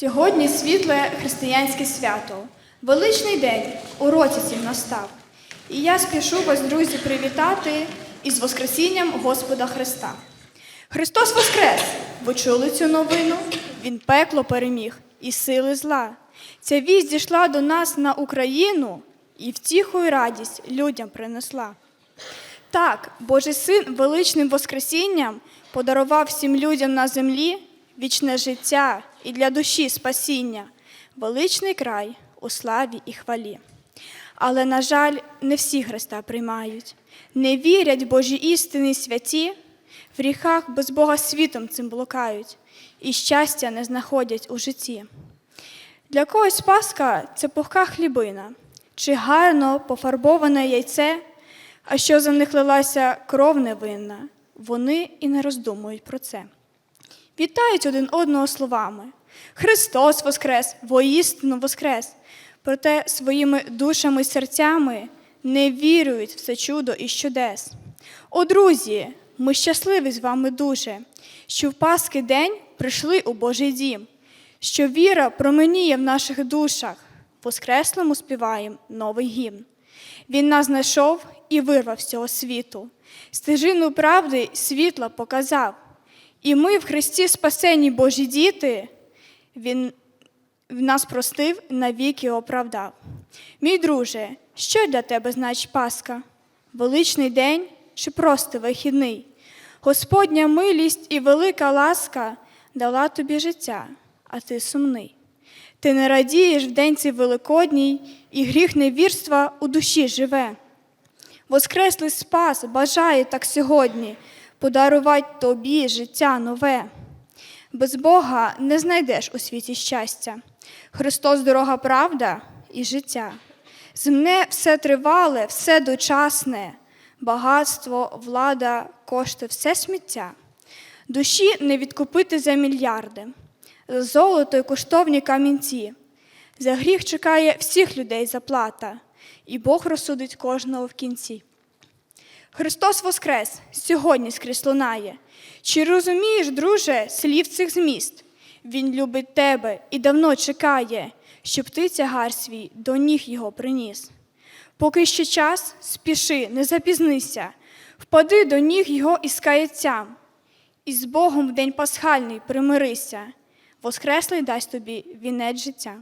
Сьогодні світле християнське свято, величний день у році настав. І я спішу вас, друзі, привітати із Воскресінням Господа Христа. Христос Воскрес! Ви чули цю новину? Він пекло переміг і сили зла. Ця вість дійшла до нас на Україну і втіху й радість людям принесла. Так, Божий син величним Воскресінням подарував всім людям на землі вічне життя і для душі спасіння, величний край у славі і хвалі. Але, на жаль, не всі Христа приймають, не вірять Божі істини святі, в гріхах без Бога світом цим блукають і щастя не знаходять у житті. Для когось Пасха це пухка хлібина, чи гарно пофарбоване яйце, а що за них лилася кров невинна, вони і не роздумують про це. Вітають один одного словами: Христос Воскрес, воістину Воскрес! Проте своїми душами й серцями не вірують в це чудо і чудес. О, друзі, ми щасливі з вами дуже, що в Пасхи день прийшли у Божий дім, що віра променіє в наших душах, Воскреслому співаєм новий гімн. Він нас знайшов і вирвав з цього світу, стежину правди світла показав. І ми в Христі спасені Божі діти, Він нас простив навіки оправдав. Мій друже, що для тебе значить Пасха? Величний день чи просто вихідний? Господня милість і велика ласка дала тобі життя, а ти сумний. Ти не радієш в день цей великодній, і гріх невірства у душі живе. Воскреслий спас бажає так сьогодні подарувати тобі життя нове. Без Бога не знайдеш у світі щастя. Христос дорога правда і життя. Земне все тривале, все дочасне, багатство, влада, кошти, все сміття. Душі не відкупити за мільярди, за золото й коштовні камінці. За гріх чекає всіх людей заплата, і Бог розсудить кожного в кінці. Христос Воскрес сьогодні скрізь лунає. Чи розумієш, друже, слів цих зміст? Він любить тебе і давно чекає, щоб ти тягар свій до ніг його приніс. Поки ще час, спіши, не запізнися, впади до ніг його із каяттям, і з Богом в день пасхальний примирися, Воскреслий дасть тобі вінець життя.